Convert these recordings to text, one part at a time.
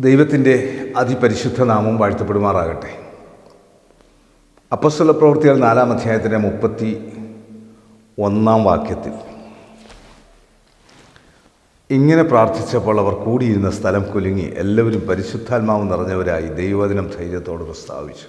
ദൈവത്തിന്റെ അതിപരിശുദ്ധ നാമം വാഴ്ത്തപ്പെടുമാറാകട്ടെ. അപ്പസ്വല പ്രവൃത്തികൾ നാലാം അധ്യായത്തിന്റെ മുപ്പത്തി ഒന്നാം വാക്യത്തിൽ. ഇങ്ങനെ പ്രാർത്ഥിച്ചപ്പോൾ അവർ കൂടിയിരുന്ന സ്ഥലം കുലുങ്ങി എല്ലാവരും പരിശുദ്ധാത്മാവ് നിറഞ്ഞവരായി ദൈവദിനം ധൈര്യത്തോടെ പ്രസ്താവിച്ചു.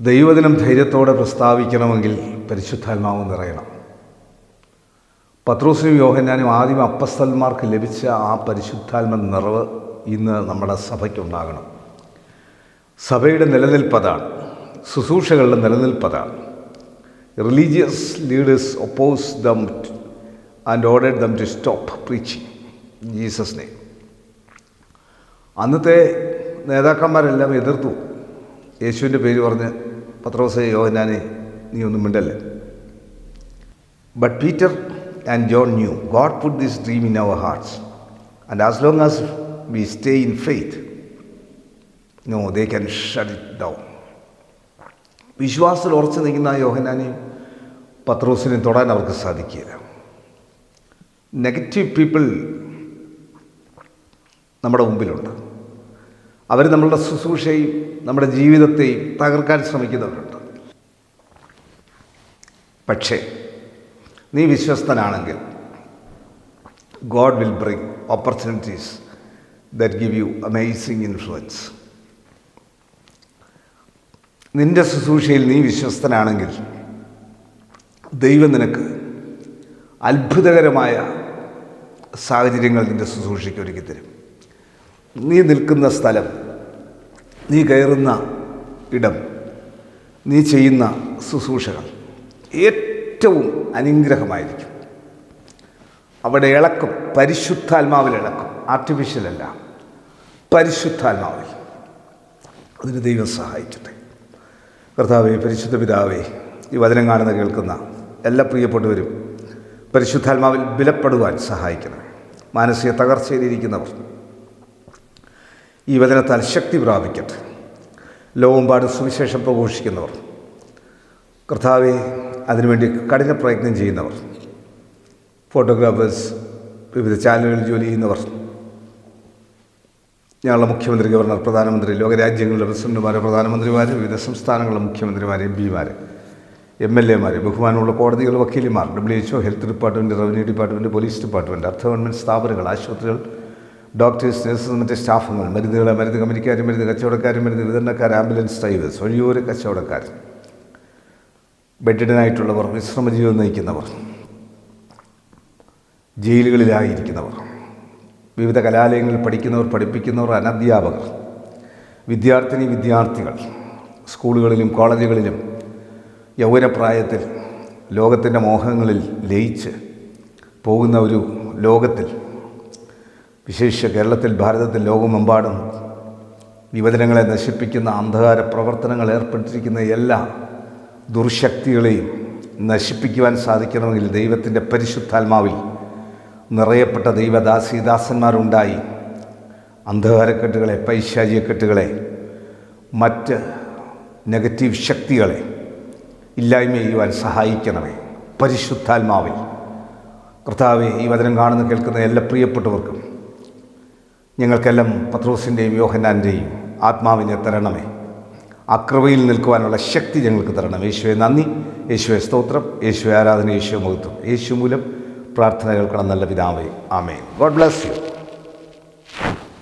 ദൈവദിനം ധൈര്യത്തോടെ പ്രസ്താവിക്കണമെങ്കിൽ പരിശുദ്ധാത്മാവ് നിറയണം. പത്രോസിനും യോഹന്നാനും ആദ്യം അപ്പസ്തന്മാർക്ക് ലഭിച്ച ആ പരിശുദ്ധാത്മ നിറവ് ഇന്ന് നമ്മുടെ സഭയ്ക്കുണ്ടാകണം. സഭയുടെ നിലനിൽപ്പതാണ്. ശുശ്രൂഷകളുടെ നിലനിൽപ്പതാണ്. Religious leaders oppose them and ordered them to stop preaching Jesus name അന്നത്തെ നേതാക്കന്മാരെല്ലാം എതിർത്തു. യേശുവിന്റെ പേര് പറഞ്ഞ് പത്രോസെ യോഹന്നാനെ നീ ഒന്നും മിണ്ടല്ലേ? But Peter and John knew God put this dream in our hearts. And as long as we stay in faith, no, they can shut it down. വിശ്വാസത്തിൽ ഉറച്ചു നിൽക്കുന്ന യോഹനാനെയും പത്രോസിനെയും തൊടാൻ അവർക്ക് സാധിക്കില്ല നെഗറ്റീവ് പീപ്പിൾ നമ്മുടെ മുമ്പിലുണ്ട് അവർ നമ്മളുടെ ശുശ്രൂഷയും നമ്മുടെ ജീവിതത്തെയും തകർക്കാൻ ശ്രമിക്കുന്നവരുണ്ട് പക്ഷേ നീ വിശ്വസ്തനാണെങ്കിൽ God will bring opportunities that give you amazing influence നിന്റെ ശുശ്രൂഷയിൽ നീ വിശ്വസ്തനാണെങ്കിൽ ദൈവം നിനക്ക് അത്ഭുതകരമായ സാഹചര്യങ്ങൾ നിന്റെ ശുശ്രൂഷയ്ക്ക് ഒരുക്കി തരും. നീ നിൽക്കുന്ന സ്ഥലം നീ കയറുന്ന ഇടം നീ ചെയ്യുന്ന ശുശ്രൂഷകൾ ഏറ്റവും അനുഗ്രഹമായിരിക്കും. അവിടെ ഇളക്കും പരിശുദ്ധാത്മാവിൽ ഇളക്കും ആർട്ടിഫിഷ്യലല്ല പരിശുദ്ധാത്മാവിൽ. അതിന് ദൈവം സഹായിക്കട്ടെ. കർത്താവെ പരിശുദ്ധ പിതാവേ ഈ വചനം കാണുന്ന കേൾക്കുന്ന എല്ലാ പ്രിയപ്പെട്ടവരും പരിശുദ്ധാത്മാവിൽ ബലപ്പെടുവാൻ സഹായിക്കണം. മാനസിക തകർച്ചയിലിരിക്കുന്നവർ ഈ വചനത്താൽ ശക്തി പ്രാപിക്കട്ടെ. ലോകമ്പാട് സുവിശേഷം പ്രഘോഷിക്കുന്നവർ കർത്താവെ അതിനുവേണ്ടി കഠിന പ്രയത്നം ചെയ്യുന്നവർ ഫോട്ടോഗ്രാഫേഴ്സ് വിവിധ ചാനലുകളിൽ ജോലി ചെയ്യുന്നവർ ഞങ്ങളുടെ മുഖ്യമന്ത്രി ഗവർണർ പ്രധാനമന്ത്രി ലോകരാജ്യങ്ങളുടെ പ്രസിഡന്റുമാർ പ്രധാനമന്ത്രിമാർ വിവിധ സംസ്ഥാനങ്ങളിലെ മുഖ്യമന്ത്രിമാർ എം പിമാർ എം എൽ എമാർ ബഹുമാനമുള്ള കോടതികൾ വക്കീലിമാർ W HO health department revenue department police department അർദ്ധ ഗവൺമെന്റ് സ്ഥാപനങ്ങൾ ആശുപത്രികൾ ഡോക്ടേഴ്സ് നഴ്സസ് മറ്റ് സ്റ്റാഫുകൾ മരുന്നുകൾ മരുന്ന് കമ്പനിക്കാരും മരുന്ന് കച്ചവടക്കാരും മരുന്ന് വിതരണക്കാർ ആംബുലൻസ് ഡ്രൈവേഴ്സ് വഴിയോര കച്ചവടക്കാർ. ബെഡിഡനായിട്ടുള്ളവർ വിശ്രമ ജീവിതം നയിക്കുന്നവർ ജയിലുകളിലായിരിക്കുന്നവർ വിവിധ കലാലയങ്ങളിൽ പഠിക്കുന്നവർ പഠിപ്പിക്കുന്നവർ അനധ്യാപകർ വിദ്യാർത്ഥിനി വിദ്യാർത്ഥികൾ സ്കൂളുകളിലും കോളേജുകളിലും യൗവനപ്രായത്തിൽ ലോകത്തിന്റെ മോഹങ്ങളിൽ ലയിച്ച് പോകുന്ന ഒരു ലോകത്തിൽ വിശേഷിച്ച് കേരളത്തിൽ ഭാരതത്തിൽ ലോകമെമ്പാടും യുവജനങ്ങളെ നശിപ്പിക്കുന്ന അന്ധകാര പ്രവർത്തനങ്ങൾ ഏർപ്പെട്ടിരിക്കുന്ന എല്ലാ ദുർശക്തികളെയും നശിപ്പിക്കുവാൻ സാധിക്കണമെങ്കിൽ ദൈവത്തിന്റെ പരിശുദ്ധാത്മാവിൽ നിറയപ്പെട്ട ദൈവദാസീദാസന്മാരുണ്ടായി. അന്ധകാരക്കെട്ടുകളെ പൈശാചികക്കെട്ടുകളെ മറ്റ് നെഗറ്റീവ് ശക്തികളെ ഇല്ലായ്മ ചെയ്യുവാൻ സഹായിക്കണമേ. പരിശുദ്ധാത്മാവിൽ. കർത്താവെ ഈ വചനം കാണുന്ന കേൾക്കുന്ന എല്ലാ പ്രിയപ്പെട്ടവർക്കും ഞങ്ങൾക്കെല്ലാം പത്രോസിന്റെയും യോഹന്നാന്റെയും ആത്മാവിനെ തരണമേ. ആ കൃപയിൽ നിൽക്കുവാനുള്ള ശക്തി ഞങ്ങൾക്ക് തരണം. യേശുവെ നന്ദി. യേശുവെ സ്തോത്രം. യേശുവെ ആരാധന യേശുവെ മഹത്വം. യേശു മൂലം പ്രാർത്ഥന കേൾക്കണം. നല്ല പിതാവേ. ആമേ ഗോഡ് ബ്ലസ് യു.